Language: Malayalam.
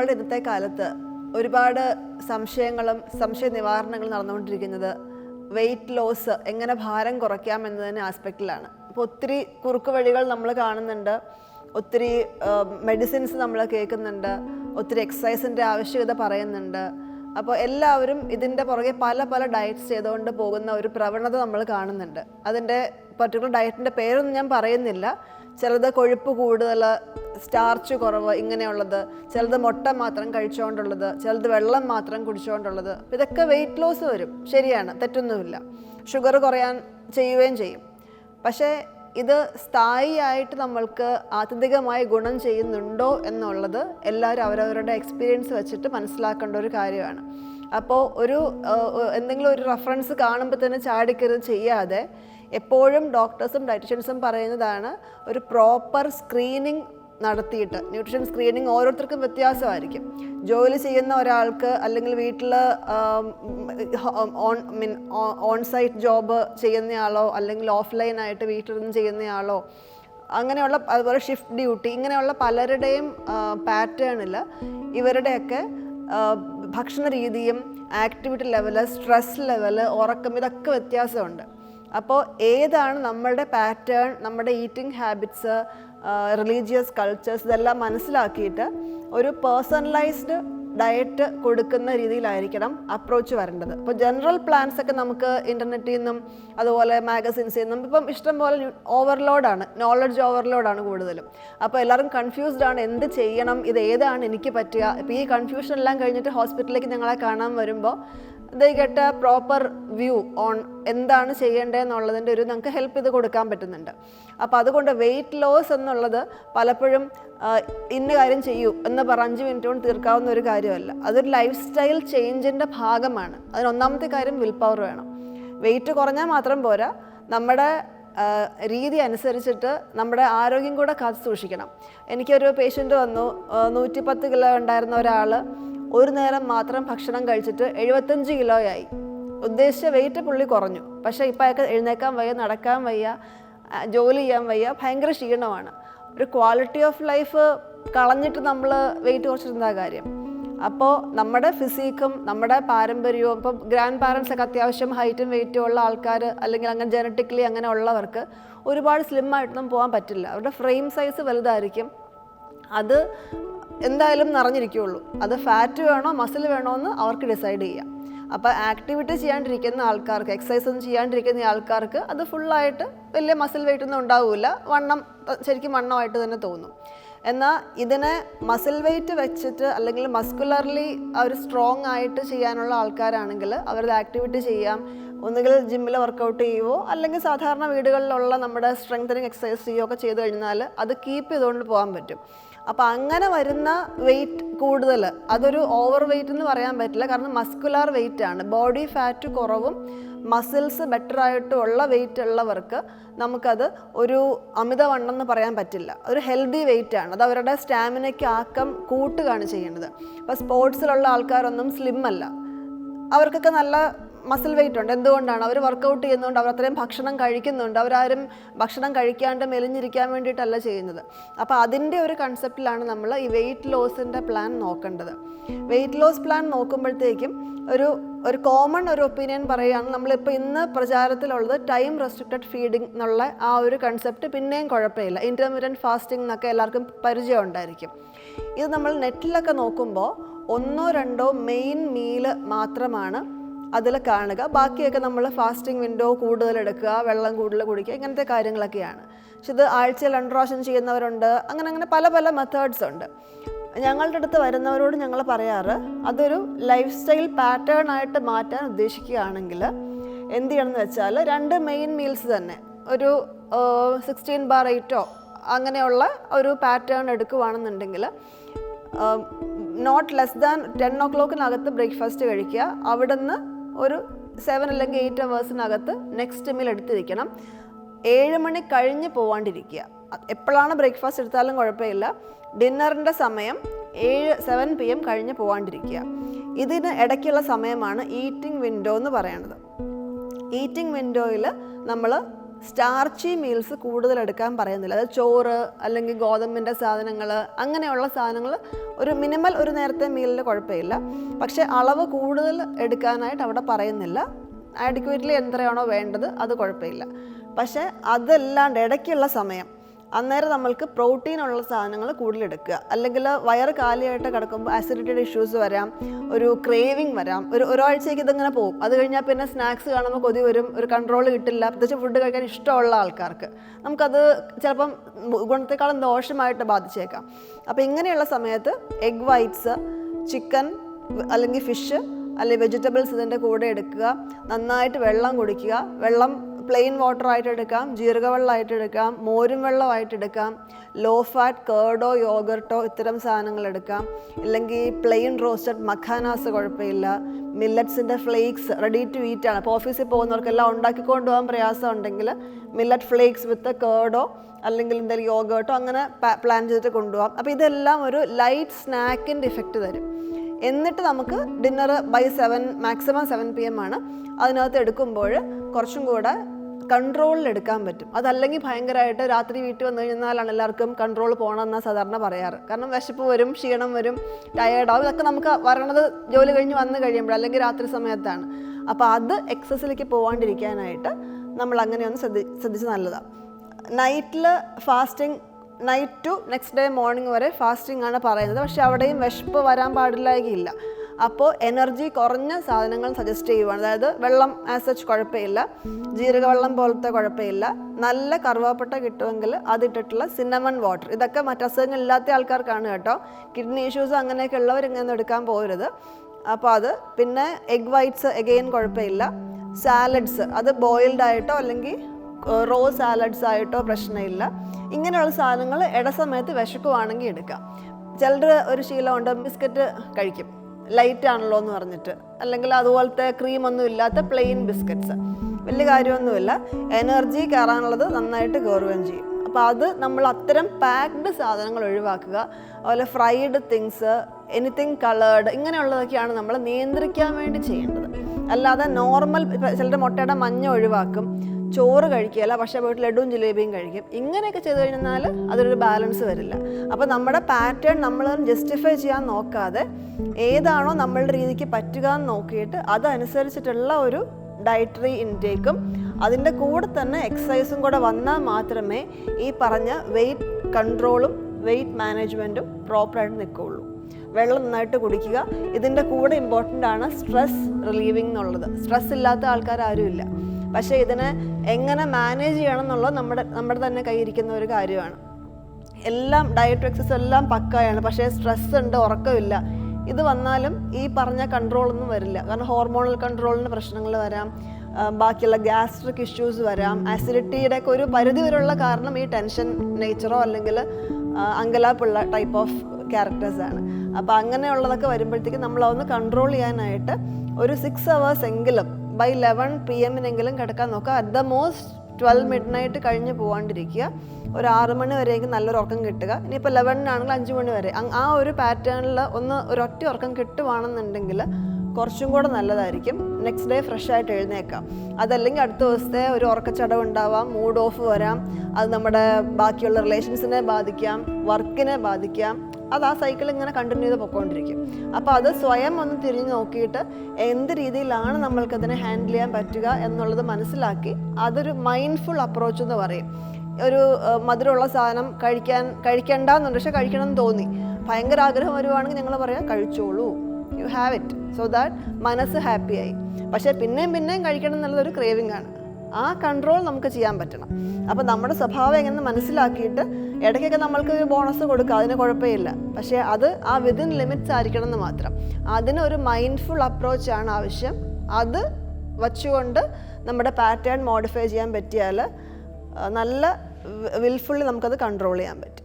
നമ്മളുടെ ഇന്നത്തെ കാലത്ത് ഒരുപാട് സംശയങ്ങളും സംശയ നിവാരണങ്ങളും നടന്നുകൊണ്ടിരിക്കുന്നത് വെയിറ്റ് ലോസ് എങ്ങനെ ഭാരം കുറയ്ക്കാം എന്നതിന് ആസ്പെക്റ്റിലാണ് അപ്പോൾ ഒത്തിരി കുറുക്ക് വഴികൾ നമ്മൾ കാണുന്നുണ്ട്. ഒത്തിരി മെഡിസിൻസ് നമ്മൾ കേൾക്കുന്നുണ്ട്. ഒത്തിരി എക്സസൈസിന്റെ ആവശ്യകത പറയുന്നുണ്ട്. അപ്പോൾ എല്ലാവരും ഇതിന്റെ പുറകെ പല പല ഡയറ്റ്സ് ചെയ്തുകൊണ്ട് പോകുന്ന ഒരു പ്രവണത നമ്മൾ കാണുന്നുണ്ട്. അതിന്റെ പർട്ടിക്കുലർ ഡയറ്റിന്റെ പേരൊന്നും ഞാൻ പറയുന്നില്ല. ചിലത് കൊഴുപ്പ് കൂടുതൽ സ്റ്റാർച്ച് കുറവ് ഇങ്ങനെയുള്ളത് ചിലത് മുട്ട മാത്രം കഴിച്ചുകൊണ്ടുള്ളത് ചിലത് വെള്ളം മാത്രം കുടിച്ചുകൊണ്ടുള്ളത്. ഇതൊക്കെ വെയിറ്റ് ലോസ് വരും. ശരിയാണ്. തെറ്റൊന്നുമില്ല. ഷുഗർ കുറയാൻ ചെയ്യുകയും ചെയ്യും. പക്ഷേ ഇത് സ്ഥായിയായിട്ട് നമ്മൾക്ക് ആത്യന്തികമായി ഗുണം ചെയ്യുന്നുണ്ടോ എന്നുള്ളത് എല്ലാവരും അവരവരുടെ എക്സ്പീരിയൻസ് വെച്ചിട്ട് മനസ്സിലാക്കേണ്ട ഒരു കാര്യമാണ്. അപ്പോൾ ഒരു എന്തെങ്കിലും ഒരു റെഫറൻസ് കാണുമ്പോൾ തന്നെ ചാടിക്കരുത് ചെയ്യാതെ എപ്പോഴും ഡോക്ടേഴ്സും ഡയറ്റീഷ്യൻസും പറയുന്നതാണ് ഒരു പ്രോപ്പർ സ്ക്രീനിങ് നടത്തിയിട്ട്. ന്യൂട്രീഷൻ സ്ക്രീനിങ് ഓരോരുത്തർക്കും വ്യത്യാസമായിരിക്കും. ജോലി ചെയ്യുന്ന ഒരാൾക്ക് അല്ലെങ്കിൽ വീട്ടിൽ ഓൺ മീൻ ഓൺ സൈറ്റ് ജോബ് ചെയ്യുന്നയാളോ അല്ലെങ്കിൽ ഓഫ്ലൈനായിട്ട് വീട്ടിലിരുന്ന് ചെയ്യുന്നയാളോ അങ്ങനെയുള്ള അതുപോലെ ഷിഫ്റ്റ് ഡ്യൂട്ടി ഇങ്ങനെയുള്ള പലരുടെയും പാറ്റേണിൽ ഇവരുടെയൊക്കെ ഭക്ഷണ രീതിയും ആക്ടിവിറ്റി ലെവൽ സ്ട്രെസ് ലെവൽ ഉറക്കം ഇതൊക്കെ വ്യത്യാസമുണ്ട്. അപ്പോൾ ഏതാണ് നമ്മളുടെ പാറ്റേൺ നമ്മുടെ ഈറ്റിംഗ് ഹാബിറ്റ്സ് റിലീജിയസ് കൾച്ചേഴ്സ് ഇതെല്ലാം മനസ്സിലാക്കിയിട്ട് ഒരു പേഴ്സണലൈസ്ഡ് ഡയറ്റ് കൊടുക്കുന്ന രീതിയിലായിരിക്കണം അപ്രോച്ച് വരേണ്ടത്. ഇപ്പോൾ ജനറൽ പ്ലാൻസ് ഒക്കെ നമുക്ക് ഇന്റർനെറ്റിൽ നിന്നും അതുപോലെ മാഗസിൻസിൽ നിന്നും ഇപ്പം ഇഷ്ടം പോലെ ഓവർലോഡാണ് നോളജ് ഓവർലോഡാണ് കൂടുതലും. അപ്പോൾ എല്ലാവരും കൺഫ്യൂസ്ഡ് ആണ് എന്ത് ചെയ്യണം ഇത് ഏതാണ് എനിക്ക് പറ്റുക? ഇപ്പോൾ ഈ കൺഫ്യൂഷൻ എല്ലാം കഴിഞ്ഞിട്ട് ഹോസ്പിറ്റലിലേക്ക് ഞങ്ങളെ കാണാൻ വരുമ്പോൾ they get a proper view on എന്താണ് ചെയ്യേണ്ടതെന്നുള്ളതിന്റെ ഒരു നമുക്ക് ഹെൽപ്പ് ചെയ്ത് കൊടുക്കാൻ പറ്റുന്നുണ്ട്. അപ്പോൾ അതുകൊണ്ട് വെയിറ്റ് ലോസ് എന്നുള്ളത് പലപ്പോഴും ഇന്ന കാര്യം ചെയ്യൂ എന്ന് പറഞ്ഞ് അഞ്ച് മിനിറ്റ് കൊണ്ട് തീർക്കാവുന്ന ഒരു കാര്യമല്ല. അതൊരു ലൈഫ് സ്റ്റൈൽ ചേഞ്ചിന്റെ ഭാഗമാണ് അതിനൊന്നാമത്തെ കാര്യം വിൽ പവർ വേണം. വെയിറ്റ് കുറഞ്ഞാൽ മാത്രം പോരാ. നമ്മുടെ രീതി അനുസരിച്ചിട്ട് നമ്മുടെ ആരോഗ്യം കൂടെ കാത്തു സൂക്ഷിക്കണം. എനിക്കൊരു പേഷ്യന്റ് വന്നു. നൂറ്റി പത്ത് കിലോ ഉണ്ടായിരുന്ന ഒരാൾ ഒരു നേരം മാത്രം ഭക്ഷണം കഴിച്ചിട്ട് എഴുപത്തഞ്ച് കിലോയായി. ഉദ്ദേശിച്ച വെയിറ്റ് പുള്ളി കുറഞ്ഞു. പക്ഷേ ഇപ്പം അയാൾക്ക് എഴുന്നേക്കാൻ വയ്യ നടക്കാൻ വയ്യ ജോലി ചെയ്യാൻ വയ്യ ഭയങ്കര ക്ഷീണമാണ്. ഒരു ക്വാളിറ്റി ഓഫ് ലൈഫ് കളഞ്ഞിട്ട് നമ്മൾ വെയിറ്റ് കുറച്ചിരുന്ന കാര്യം? അപ്പോൾ നമ്മുടെ ഫിസിക്കും നമ്മുടെ പാരമ്പര്യവും ഇപ്പം ഗ്രാൻഡ് പാരൻസ് ഒക്കെ അത്യാവശ്യം ഹൈറ്റും വെയിറ്റും ഉള്ള ആൾക്കാർ അല്ലെങ്കിൽ അങ്ങനെ ജനറ്റിക്കലി അങ്ങനെ ഉള്ളവർക്ക് ഒരുപാട് സ്ലിം ആയിട്ടൊന്നും പോകാൻ പറ്റില്ല. അവരുടെ ഫ്രെയിം സൈസ് വലുതായിരിക്കും. അത് എന്തായാലും നിറഞ്ഞിരിക്കുകയുള്ളൂ. അത് ഫാറ്റ് വേണോ മസിൽ വേണോ എന്ന് അവർക്ക് ഡിസൈഡ് ചെയ്യാം. അപ്പോൾ ആക്ടിവിറ്റി ചെയ്യാണ്ടിരിക്കുന്ന ആൾക്കാർക്ക് എക്സസൈസ് ഒന്നും ചെയ്യാണ്ടിരിക്കുന്ന ആൾക്കാർക്ക് അത് ഫുള്ളായിട്ട് വലിയ മസിൽ വെയിറ്റ് ഒന്നും ഉണ്ടാവില്ല വണ്ണം ശരിക്കും വണ്ണമായിട്ട് തന്നെ തോന്നും. എന്നാൽ ഇതിനെ മസിൽ വെയിറ്റ് വെച്ചിട്ട് അല്ലെങ്കിൽ മസ്കുലർലി അവർ സ്ട്രോങ് ആയിട്ട് ചെയ്യാനുള്ള ആൾക്കാരാണെങ്കിൽ അവരത് ആക്ടിവിറ്റി ചെയ്യാം. ഒന്നുകിൽ ജിമ്മിൽ വർക്കൗട്ട് ചെയ്യുവോ അല്ലെങ്കിൽ സാധാരണ വീടുകളിലുള്ള നമ്മുടെ സ്ട്രെങ്തനിങ് എക്സസൈസ് ചെയ്യുകയോ ഒക്കെ ചെയ്ത് കഴിഞ്ഞാൽ അത് കീപ്പ് ചെയ്തുകൊണ്ട് പോകാൻ പറ്റും. അപ്പോൾ അങ്ങനെ വരുന്ന വെയിറ്റ് കൂടുതൽ അതൊരു ഓവർ വെയിറ്റ് എന്ന് പറയാൻ പറ്റില്ല. കാരണം മസ്കുലാർ വെയിറ്റ് ആണ്. ബോഡി ഫാറ്റ് കുറവും മസിൽസ് ബെറ്റർ ആയിട്ടും ഉള്ള വെയിറ്റ് ഉള്ളവർക്ക് നമുക്കത് ഒരു അമിതവണ്ണം എന്ന് പറയാൻ പറ്റില്ല. ഒരു ഹെൽത്തി വെയിറ്റ് ആണ്. അത് അവരുടെ സ്റ്റാമിനയ്ക്ക് ആക്കം കൂട്ടുകയാണ് ചെയ്യേണ്ടത് അപ്പോൾ സ്പോർട്സിലുള്ള ആൾക്കാരൊന്നും സ്ലിം അല്ല. അവർക്കൊക്കെ നല്ല മസിൽ വെയിറ്റ് ഉണ്ട്. എന്തുകൊണ്ടാണ്? അവർ വർക്കൗട്ട് ചെയ്യുന്നുണ്ട് അവർ അത്രയും ഭക്ഷണം കഴിക്കുന്നുണ്ട്. അവരാരും ഭക്ഷണം കഴിക്കാണ്ട് മെലിഞ്ഞിരിക്കാൻ വേണ്ടിയിട്ടല്ല ചെയ്യുന്നത്. അപ്പോൾ അതിന്റെ ഒരു കൺസെപ്റ്റിലാണ് നമ്മൾ ഈ വെയിറ്റ് ലോസിന്റെ പ്ലാൻ നോക്കേണ്ടത്. വെയിറ്റ് ലോസ് പ്ലാൻ നോക്കുമ്പോഴത്തേക്കും ഒരു ഒരു കോമൺ ഒരു ഒപ്പീനിയൻ പറയുകയാണ്. നമ്മളിപ്പോൾ ഇന്ന് പ്രചാരത്തിലുള്ളത് ടൈം റെസ്ട്രിക്റ്റഡ് ഫീഡിംഗ് എന്നുള്ള ആ ഒരു കൺസെപ്റ്റ് പിന്നെയും കുഴപ്പമില്ല. ഇന്റർമീഡിയൻ ഫാസ്റ്റിംഗ് എന്നൊക്കെ എല്ലാവർക്കും പരിചയം ഉണ്ടായിരിക്കും. ഇത് നമ്മൾ നെറ്റിലൊക്കെ നോക്കുമ്പോൾ ഒന്നോ രണ്ടോ മെയിൻ മീൽ മാത്രമാണ് അതിൽ കാണുക. ബാക്കിയൊക്കെ നമ്മൾ ഫാസ്റ്റിംഗ് വിൻഡോ കൂടുതൽ എടുക്കുക വെള്ളം കൂടുതൽ കുടിക്കുക ഇങ്ങനത്തെ കാര്യങ്ങളൊക്കെയാണ്. പക്ഷെ ഇത് ആഴ്ചയിൽ രണ്ട് പ്രാവശ്യം ചെയ്യുന്നവരുണ്ട്. അങ്ങനെ അങ്ങനെ പല പല മെത്തേഡ്സ് ഉണ്ട്. ഞങ്ങളുടെ അടുത്ത് വരുന്നവരോട് ഞങ്ങൾ പറയാറ് അതൊരു ലൈഫ് സ്റ്റൈൽ പാറ്റേൺ ആയിട്ട് മാറ്റാൻ ഉദ്ദേശിക്കുകയാണെങ്കിൽ എന്ത് ചെയ്യണമെന്ന് വെച്ചാൽ രണ്ട് മെയിൻ മീൽസ് തന്നെ. ഒരു സിക്സ്റ്റീൻ ബാർ എയ്റ്റോ അങ്ങനെയുള്ള ഒരു പാറ്റേൺ എടുക്കുവാണെന്നുണ്ടെങ്കിൽ നോട്ട് ലെസ് ദാൻ ടെൻ ഒ ക്ലോക്കിനകത്ത് ബ്രേക്ക്ഫാസ്റ്റ് കഴിക്കുക. അവിടുന്ന് ഒരു സെവൻ അല്ലെങ്കിൽ എയ്റ്റ് അവേഴ്സിനകത്ത് നെക്സ്റ്റ് മീൽ എടുത്തിരിക്കണം. ഏഴ് മണി കഴിഞ്ഞ് പോവാണ്ടിരിക്കുക. എപ്പോഴാണ് ബ്രേക്ക്ഫാസ്റ്റ് എടുത്താലും കുഴപ്പമില്ല. ഡിന്നറിന്റെ സമയം ഏഴ് സെവൻ പി എം കഴിഞ്ഞ് പോവാണ്ടിരിക്കുക. ഇതിന് ഇടയ്ക്കുള്ള സമയമാണ് ഈറ്റിംഗ് വിൻഡോ എന്ന് പറയുന്നത്. ഈറ്റിംഗ് വിൻഡോയിൽ നമ്മൾ സ്റ്റാർച്ചി മീൽസ് കൂടുതൽ എടുക്കാൻ പറയുന്നില്ല. അതായത് ചോറ് അല്ലെങ്കിൽ ഗോതമ്പിന്റെ സാധനങ്ങൾ അങ്ങനെയുള്ള സാധനങ്ങൾ ഒരു മിനിമൽ ഒരു നേരത്തെ മീലിൽ കുഴപ്പമില്ല. പക്ഷേ അളവ് കൂടുതൽ എടുക്കാനായിട്ട് അവിടെ പറയുന്നില്ല. ആഡിക്വേറ്റ്ലി എത്രയാണോ വേണ്ടത് അത് കുഴപ്പമില്ല. പക്ഷേ അതല്ലാണ്ട് ഇടയ്ക്കുള്ള സമയം അന്നേരം നമ്മൾക്ക് പ്രോട്ടീൻ ഉള്ള സാധനങ്ങൾ കൂടുതലെടുക്കുക അല്ലെങ്കിൽ വയറ് കാലിയായിട്ട് കിടക്കുമ്പോൾ ആസിഡിറ്റിയുടെ ഇഷ്യൂസ് വരാം ഒരു ക്രേവിങ് വരാം. ഒരു ഒരാഴ്ചയ്ക്ക് ഇതിങ്ങനെ പോകും. അത് കഴിഞ്ഞാൽ പിന്നെ സ്നാക്സ് കാണുമ്പോൾ കൊതി വരും ഒരു കൺട്രോൾ കിട്ടില്ല. പ്രത്യേകിച്ച് ഫുഡ് കഴിക്കാൻ ഇഷ്ടമുള്ള ആൾക്കാർക്ക്. നമുക്കത് ചിലപ്പം ഗുണത്തെക്കാളും ദോഷമായിട്ട് ബാധിച്ചേക്കാം. അപ്പോൾ ഇങ്ങനെയുള്ള സമയത്ത് എഗ് വൈറ്റ്സ് ചിക്കൻ അല്ലെങ്കിൽ ഫിഷ് അല്ലെങ്കിൽ വെജിറ്റബിൾസ് ഇതിന്റെ കൂടെ എടുക്കുക. നന്നായിട്ട് വെള്ളം കുടിക്കുക. വെള്ളം പ്ലെയിൻ വാട്ടർ ആയിട്ട് എടുക്കാം ജീരകവെള്ളമായിട്ട് എടുക്കാം മോരും വെള്ളമായിട്ട് എടുക്കാം ലോ ഫാറ്റ് കേർഡോ യോഗർട്ടോ ഇത്തരം സാധനങ്ങൾ എടുക്കാം. ഇല്ലെങ്കിൽ പ്ലെയിൻ റോസ്റ്റഡ് മഖാനാസ് കുഴപ്പമില്ല. മില്ലറ്റ്സിന്റെ ഫ്ലേക്സ് റെഡി ടു ഈറ്റ് ആണ്. അപ്പോൾ ഓഫീസിൽ പോകുന്നവർക്കെല്ലാം ഉണ്ടാക്കിക്കൊണ്ട് പോകാൻ പ്രയാസം ഉണ്ടെങ്കിൽ മില്ലറ്റ് ഫ്ലേക്സ് വിത്ത് കേർഡോ അല്ലെങ്കിൽ എന്തെങ്കിലും യോഗേർട്ടോ അങ്ങനെ പ്ലാൻ ചെയ്തിട്ട് കൊണ്ടുപോകാം. അപ്പോൾ ഇതെല്ലാം ഒരു ലൈറ്റ് സ്നാക്കിന്റെ ഇഫക്റ്റ് തരും. എന്നിട്ട് നമുക്ക് dinner by seven maximum seven P M ആണ്. അതിനകത്ത് എടുക്കുമ്പോൾ കുറച്ചും കൂടെ കൺട്രോളിൽ എടുക്കാൻ പറ്റും. അതല്ലെങ്കിൽ ഭയങ്കരമായിട്ട് രാത്രി വീട്ടിൽ വന്നു കഴിഞ്ഞാലാണ് എല്ലാവർക്കും കൺട്രോൾ പോകണമെന്നാണ് സാധാരണ പറയാറ്. കാരണം വിശപ്പ് വരും ക്ഷീണം വരും ടയേർഡാവും ഇതൊക്കെ നമുക്ക് വരണത് ജോലി കഴിഞ്ഞ് വന്നു കഴിയുമ്പോൾ അല്ലെങ്കിൽ രാത്രി സമയത്താണ്. അപ്പോൾ അത് എക്സസിലേക്ക് പോകാണ്ടിരിക്കാനായിട്ട് നമ്മൾ അങ്ങനെ ഒന്ന് ശ്രദ്ധി ശ്രദ്ധിച്ച് നല്ലതാണ് നൈറ്റിൽ fasting night to next day morning വരെ ഫാസ്റ്റിംഗ് ആണ് പറയുന്നത്. പക്ഷേ അവിടെയും വിശപ്പ് വരാൻ പാടില്ലായികയില്ല. അപ്പോൾ എനർജി കുറഞ്ഞ സാധനങ്ങൾ സജസ്റ്റ് ചെയ്യുവാണ്. അതായത് വെള്ളം ആസ് സച്ച് കുഴപ്പമില്ല. ജീരകവെള്ളം പോലത്തെ കുഴപ്പമില്ല. നല്ല കറുവാപ്പട്ട കിട്ടുമെങ്കിൽ അതിട്ടിട്ടുള്ള സിന്നമൺ വാട്ടർ ഇതൊക്കെ മറ്റ് അസുഖങ്ങൾ ഇല്ലാത്ത ആൾക്കാർക്കാണ് കേട്ടോ. കിഡ്നി ഇഷ്യൂസ് അങ്ങനെയൊക്കെ ഉള്ളവർ ഇങ്ങനെ എടുക്കാൻ പോരുത് അപ്പോൾ അത് പിന്നെ എഗ് വൈറ്റ്സ് എഗെയിൻ കുഴപ്പമില്ല. സാലഡ്സ് അത് ബോയിൽഡ് ആയിട്ടോ അല്ലെങ്കിൽ റോ സാലഡ്സ് ആയിട്ടോ പ്രശ്നമില്ല. ഇങ്ങനെയുള്ള സാധനങ്ങൾ ഇടസമയത്ത് വിശക്കുവാണെങ്കിൽ എടുക്കാം. ചിലർ ഒരു ശീലമുണ്ട് ബിസ്ക്കറ്റ് കഴിക്കും. ലൈറ്റ് ആണല്ലോ എന്ന് പറഞ്ഞിട്ട്. അല്ലെങ്കിൽ അതുപോലത്തെ ക്രീം ഒന്നും ഇല്ലാത്ത പ്ലെയിൻ ബിസ്ക്കറ്റ്സ് വലിയ കാര്യമൊന്നുമില്ല. എനർജി കയറാനുള്ളത് നന്നായിട്ട് കയറുകയും ചെയ്യും. അപ്പോൾ അത് നമ്മൾ അത്തരം പാക്ഡ് സാധനങ്ങൾ ഒഴിവാക്കുക. അതുപോലെ ഫ്രൈഡ് തിങ്സ് എനിത്തിങ് കളേർഡ് ഇങ്ങനെയുള്ളതൊക്കെയാണ് നമ്മൾ നിയന്ത്രിക്കാൻ വേണ്ടി ചെയ്യേണ്ടത്. അല്ലാതെ നോർമൽ ചിലരുടെ മുട്ടയുടെ മഞ്ഞ ഒഴിവാക്കും. ചോറ് കഴിക്കുകയല്ല പക്ഷേ പോയിട്ട് ലഡുവും ജിലേബിയും കഴിക്കും. ഇങ്ങനെയൊക്കെ ചെയ്തു കഴിഞ്ഞാൽ അതൊരു ബാലൻസ് വരില്ല. അപ്പോൾ നമ്മുടെ പാറ്റേൺ നമ്മൾ ജസ്റ്റിഫൈ ചെയ്യാൻ നോക്കാതെ ഏതാണോ നമ്മളുടെ രീതിക്ക് പറ്റുക എന്ന് നോക്കിയിട്ട് അതനുസരിച്ചിട്ടുള്ള ഒരു ഡയറ്ററി ഇൻടേക്കും അതിന്റെ കൂടെ തന്നെ എക്സസൈസും കൂടെ വന്നാൽ മാത്രമേ ഈ പറഞ്ഞ വെയിറ്റ് കൺട്രോളും വെയിറ്റ് മാനേജ്മെന്റും പ്രോപ്പറായിട്ട് നിൽക്കുകയുള്ളൂ. വെള്ളം നന്നായിട്ട് കുടിക്കുക ഇതിന്റെ കൂടെ ഇമ്പോർട്ടന്റ് ആണ് സ്ട്രെസ് റിലീവിംഗ് എന്നുള്ളത്. സ്ട്രെസ് ഇല്ലാത്ത ആൾക്കാർ ആരുമില്ല. പക്ഷേ ഇതിനെ എങ്ങനെ മാനേജ് ചെയ്യണം എന്നുള്ളത് നമ്മുടെ നമ്മുടെ തന്നെ കയ്യിരിക്കുന്ന ഒരു കാര്യമാണ്. എല്ലാം ഡയറ്റ് എക്സസൈസ് എല്ലാം പക്കായാണ്. പക്ഷേ സ്ട്രെസ് ഉണ്ട് ഉറക്കമില്ല. ഇത് വന്നാലും ഈ പറഞ്ഞ കൺട്രോളൊന്നും വരില്ല. കാരണം ഹോർമോണൽ കൺട്രോളിന് പ്രശ്നങ്ങൾ വരാം. ബാക്കിയുള്ള ഗ്യാസ്ട്രിക് ഇഷ്യൂസ് വരാം. ആസിഡിറ്റിയുടെ ഒക്കെ ഒരു പരിധി വരെയുള്ള കാരണം ഈ ടെൻഷൻ നേച്ചറോ അല്ലെങ്കിൽ അങ്കലാപ്പുള്ള ടൈപ്പ് ഓഫ് ക്യാരക്ടേഴ്സാണ് അപ്പോൾ അങ്ങനെയുള്ളതൊക്കെ വരുമ്പോഴത്തേക്കും നമ്മളതൊന്ന് കൺട്രോൾ ചെയ്യാനായിട്ട് ഒരു സിക്സ് അവേഴ്സ് എങ്കിലും ബൈ ലെവൻ പി എമ്മിനെങ്കിലും കിടക്കാൻ നോക്കുക. At the most twelve midnight കഴിഞ്ഞ് പോകാണ്ടിരിക്കുക ഒരു ആറ് മണി വരെയെങ്കിലും നല്ലൊരു ഉറക്കം കിട്ടുക. ഇനിയിപ്പോൾ ലെവനിനാണെങ്കിൽ അഞ്ച് മണി വരെ. ആ ഒരു പാറ്റേണിൽ ഒന്ന് ഒരൊറ്റ ഉറക്കം കിട്ടുവാണെന്നുണ്ടെങ്കിൽ കുറച്ചും കൂടെ നല്ലതായിരിക്കും. നെക്സ്റ്റ് ഡേ ഫ്രഷ് ആയിട്ട് എഴുന്നേക്കാം. അതല്ലെങ്കിൽ അടുത്ത ദിവസത്തെ ഒരു ഉറക്കച്ചടവ് ഉണ്ടാവാം. മൂഡ് ഓഫ് വരാം. അത് നമ്മുടെ ബാക്കിയുള്ള റിലേഷൻസിനെ ബാധിക്കാം. വർക്കിനെ ബാധിക്കാം. അത് ആ സൈക്കിൾ ഇങ്ങനെ കണ്ടിന്യൂ ചെയ്ത് പൊക്കോണ്ടിരിക്കും. അപ്പോൾ അത് സ്വയം ഒന്ന് തിരിഞ്ഞു നോക്കിയിട്ട് എന്ത് രീതിയിലാണ് നമ്മൾക്കതിനെ ഹാൻഡിൽ ചെയ്യാൻ പറ്റുക എന്നുള്ളത് മനസ്സിലാക്കി അതൊരു മൈൻഡ്ഫുൾ അപ്രോച്ച് എന്ന് പറയും. ഒരു മധുരമുള്ള സാധനം കഴിക്കാൻ കഴിക്കണ്ടെന്നുണ്ട്. പക്ഷെ കഴിക്കണം എന്ന് തോന്നി. ഭയങ്കര ആഗ്രഹം വരുവാണെങ്കിൽ ഞങ്ങൾ പറയാം കഴിച്ചോളൂ. You have it so that മനസ്സ് ഹാപ്പിയായി പക്ഷേ പിന്നെയും പിന്നെയും കഴിക്കണം എന്നുള്ളതൊരു ക്രേവിംഗ് ആണ്. ആ കൺട്രോൾ നമുക്ക് ചെയ്യാൻ പറ്റണം. അപ്പോൾ നമ്മുടെ സ്വഭാവം എങ്ങനെ മനസ്സിലാക്കിയിട്ട് ഇടയ്ക്കൊക്കെ നമ്മൾക്ക് ബോണസ് കൊടുക്കുക അതിന് കുഴപ്പമില്ല. പക്ഷേ അത് ആ വിതിൻ ലിമിറ്റ്സ് ആയിരിക്കണം എന്ന് മാത്രം. അതിനൊരു മൈൻഡ്ഫുൾ അപ്രോച്ചാണ് ആവശ്യം. അത് വച്ചുകൊണ്ട് നമ്മുടെ പാറ്റേൺ മോഡിഫൈ ചെയ്യാൻ പറ്റിയാൽ നല്ല വിൽഫുള്ളി നമുക്കത് കൺട്രോൾ ചെയ്യാൻ പറ്റും.